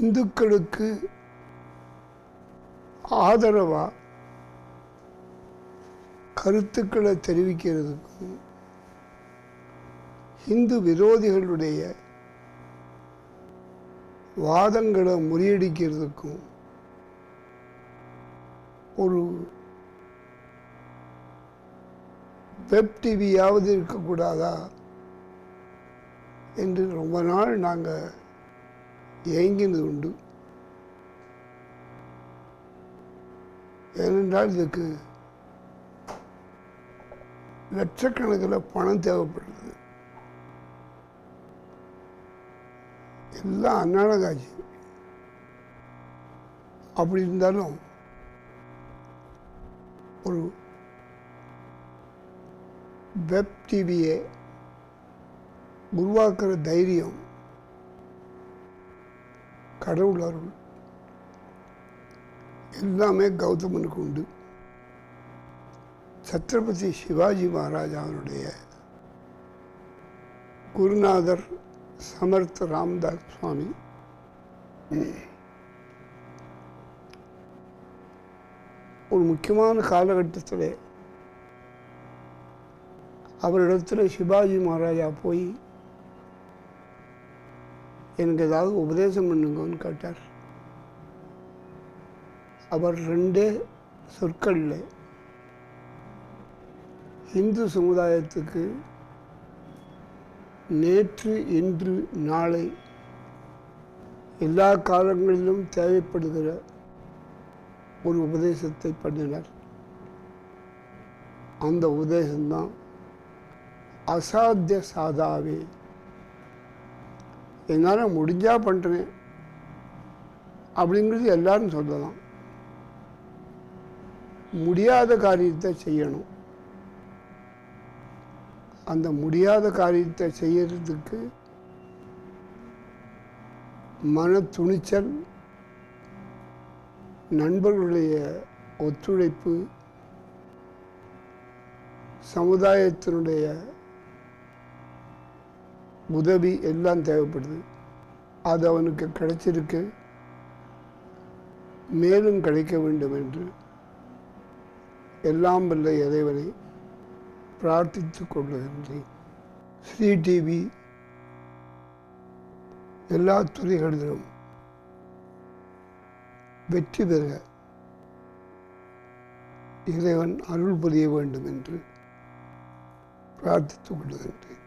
இந்துக்களுக்கு ஆதரவாக கருத்துக்களை தெரிவிக்கிறதுக்கும் இந்து விரோதிகளுடைய வாதங்களை முறியடிக்கிறதுக்கும் ஒரு வெப் டிவியாவது இருக்கக்கூடாதா? என்று ரொம்ப நாள் நாங்கள் இயங்கினது உண்டு ஏனென்றால் இதுக்கு லட்சக்கணக்கில் பணம் தேவைப்படுது. எல்லாம் அன்னாட காட்சி அப்படி இருந்தாலும் ஒரு வெப் டிவியை உருவாக்குற தைரியம் கடவுள் அருள் எல்லாமே கௌதமனுக்கு உண்டு. சத்ரபதி சிவாஜி மகாராஜாவினுடைய குருநாதர் சமர்த் ராம்தாஸ் சுவாமி ஒரு முக்கியமான காலகட்டத்தில் அவரிடத்தில் சிவாஜி மகாராஜா போய் எனக்கு ஏதாவது உபதேசம் பண்ணுங்கன்னு கேட்டார். அவர் ரெண்டே சொற்களில் இந்து சமுதாயத்துக்கு நேற்று இன்று நாளை எல்லா காலங்களிலும் தேவைப்படுகிற ஒரு உபதேசத்தை பண்ணினார். அந்த உபதேசம்தான் அசாத்திய சாதாவே என்னால் முடிஞ்சால் பண்ணுறேன் அப்படிங்கிறது எல்லாரும் சொல்லலாம். முடியாத காரியத்தை செய்யணும். அந்த முடியாத காரியத்தை செய்யறதுக்கு மன துணிச்சல் நண்பர்களுடைய ஒத்துழைப்பு சமுதாயத்தினுடைய உதவி எல்லாம் தேவைப்படுது. அது அவனுக்கு கிடைச்சிருக்கு. மேலும் கிடைக்க வேண்டும் என்று எல்லாம் வல்ல இறைவனை பிரார்த்தித்துக் கொள்ளுகின்றேன் ஸ்ரீ டிவி எல்லா துறைகளிலும் வெற்றி பெற இறைவன் அருள் புரிய வேண்டும் என்று பிரார்த்தித்துக் கொள்ளுகின்றேன்